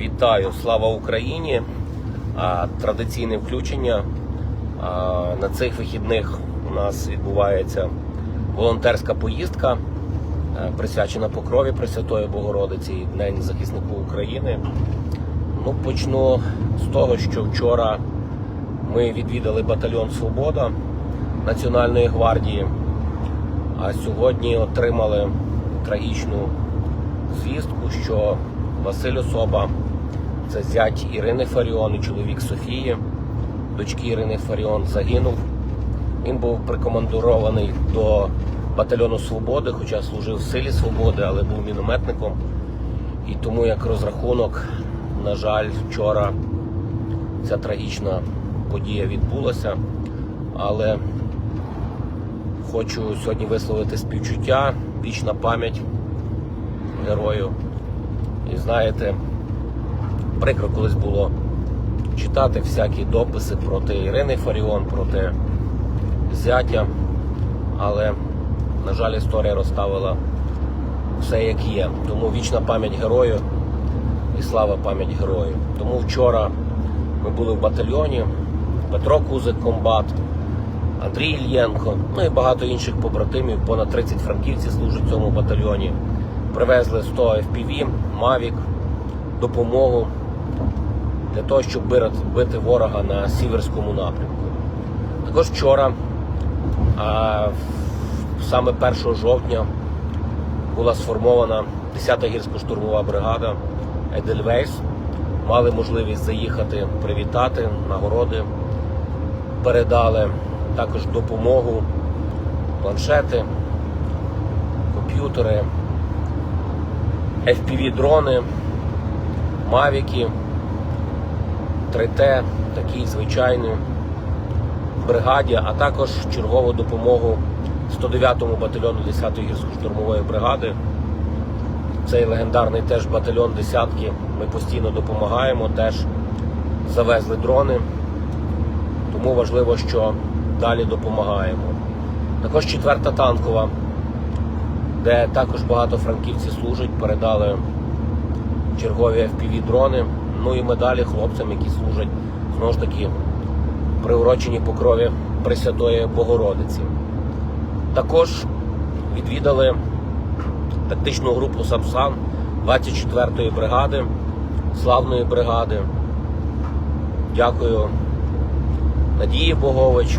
Вітаю, слава Україні! Традиційне включення. На цих вихідних у нас відбувається волонтерська поїздка, е, присвячена покрові Пресвятої Богородиці, День захиснику України. Ну, почну з того, що вчора ми відвідали батальйон Свобода Національної гвардії, а сьогодні отримали трагічну звістку, що Василь Особа, це зять Ірини Фаріон і чоловік Софії, дочки Ірини Фаріон, загинув. Він був прикомандирований до батальйону Свободи, хоча служив в силі Свободи, але був мінометником. І тому як розрахунок, на жаль, вчора ця трагічна подія відбулася. Але хочу сьогодні висловити співчуття, вічна пам'ять герою. І знаєте, прикро колись було читати всякі дописи проти Ірини Фаріон, проти зятя. Але, на жаль, історія розставила все як є. Тому вічна пам'ять герою і слава пам'ять герою. Тому вчора ми були в батальйоні, Петро Кузик, комбат, Андрій Ільєнко, ну і багато інших побратимів, понад 30 франківців служать в цьому батальйоні. Привезли 100 FPV, Mavic, допомогу для того, щоб бити- ворога на сіверському напрямку. Також вчора, а, саме 1 жовтня, була сформована 10-та гірсько-штурмова бригада Едельвейс. Мали можливість заїхати, привітати, нагороди передали, також допомогу, планшети, комп'ютери, FPV-дрони, мавіки, 3T, такі звичайні бригаді, а також чергову допомогу 109-му батальйону 10-ї гірсько-штурмової бригади. Цей легендарний теж батальйон десятки. Ми постійно допомагаємо, теж завезли дрони. Тому важливо, що далі допомагаємо. Також 4-та танкова, де також багато франківців служать, передали чергові FPV-дрони. Ну і медалі хлопцям, які служать знову ж таки приурочені покрові Пресвятої Богородиці. Також відвідали тактичну групу Сапсан 24-ї бригади, славної бригади. Дякую Надії Богович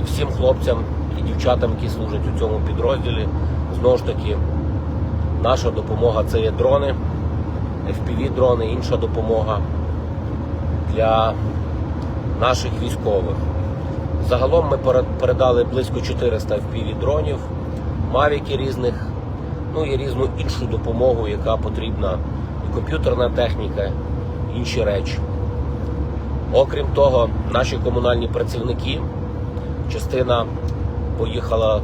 і всім хлопцям і дівчатам, які служать у цьому підрозділі. Знову ж таки, наша допомога це є дрони, FPV-дрони, інша допомога для наших військових. Загалом ми передали близько 400 FPV-дронів, мавіки різних, ну і різну іншу допомогу, яка потрібна, і комп'ютерна техніка, інші речі. Окрім того, наші комунальні працівники, частина поїхала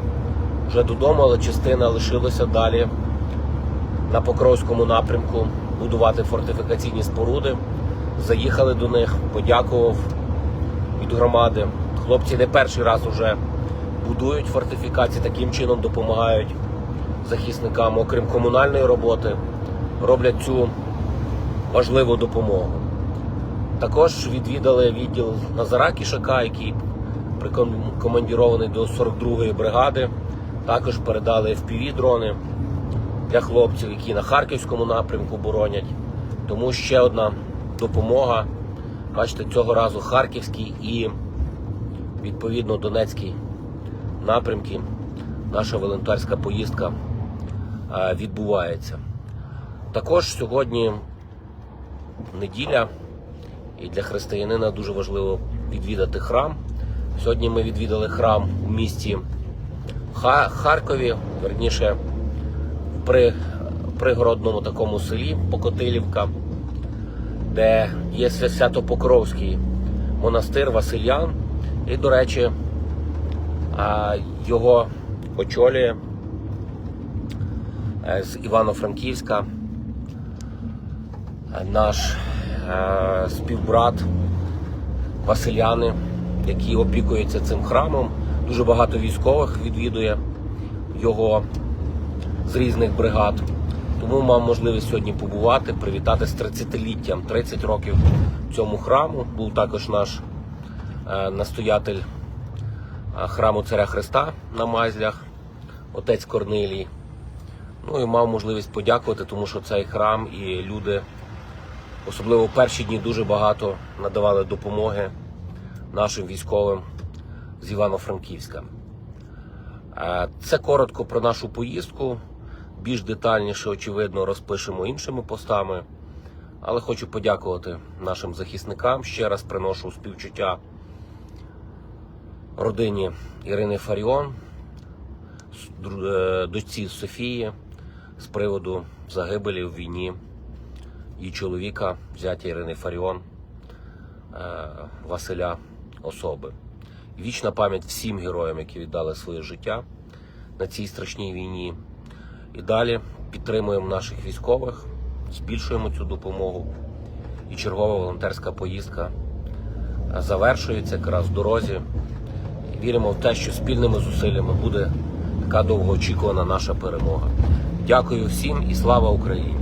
вже додому, але частина лишилася далі на Покровському напрямку будувати фортифікаційні споруди. Заїхали до них, подякував від громади. Хлопці не перший раз вже будують фортифікації, таким чином допомагають захисникам, окрім комунальної роботи, роблять цю важливу допомогу. Також відвідали відділ Назара Кішака, який прикомандірований до 42-ї бригади. Також передали FPV-дрони для хлопців, які на Харківському напрямку боронять. Тому ще одна допомога. Бачите, цього разу Харківський і відповідно Донецький напрямки. Наша волонтерська поїздка е, відбувається. Також сьогодні неділя, і для християнина дуже важливо відвідати храм. Сьогодні ми відвідали храм у місті Харкові, верніше при пригородному такому селі Покотилівка, де є Свято-Покровський монастир Васильян. І, до речі, його очолює е, з Івано-Франківська е, наш е, співбрат Василяни, який опікується цим храмом. Дуже багато військових відвідує його з різних бригад. Тому мав можливість сьогодні побувати, привітати з 30-літтям, 30 років цьому храму. Був також наш е, настоятель е, храму Царя Христа на Мазлях, отець Корнилій. Ну і мав можливість подякувати, тому що цей храм і люди, особливо в перші дні, дуже багато надавали допомоги нашим військовим з Івано-Франківська. Е, Це коротко про нашу поїздку. Більш детальніше, очевидно, розпишемо іншими постами. Але хочу подякувати нашим захисникам. Ще раз приношу співчуття родині Ірини Фаріон, е, дочці Софії з приводу загибелі в війні її чоловіка, зятя Ірини Фаріон, е, Василя Особи. Вічна пам'ять всім героям, які віддали своє життя на цій страшній війні. І далі підтримуємо наших військових, збільшуємо цю допомогу. І чергова волонтерська поїздка е, завершується якраз в дорозі. Віримо в те, що спільними зусиллями буде така довгоочікувана наша перемога. Дякую всім і слава Україні!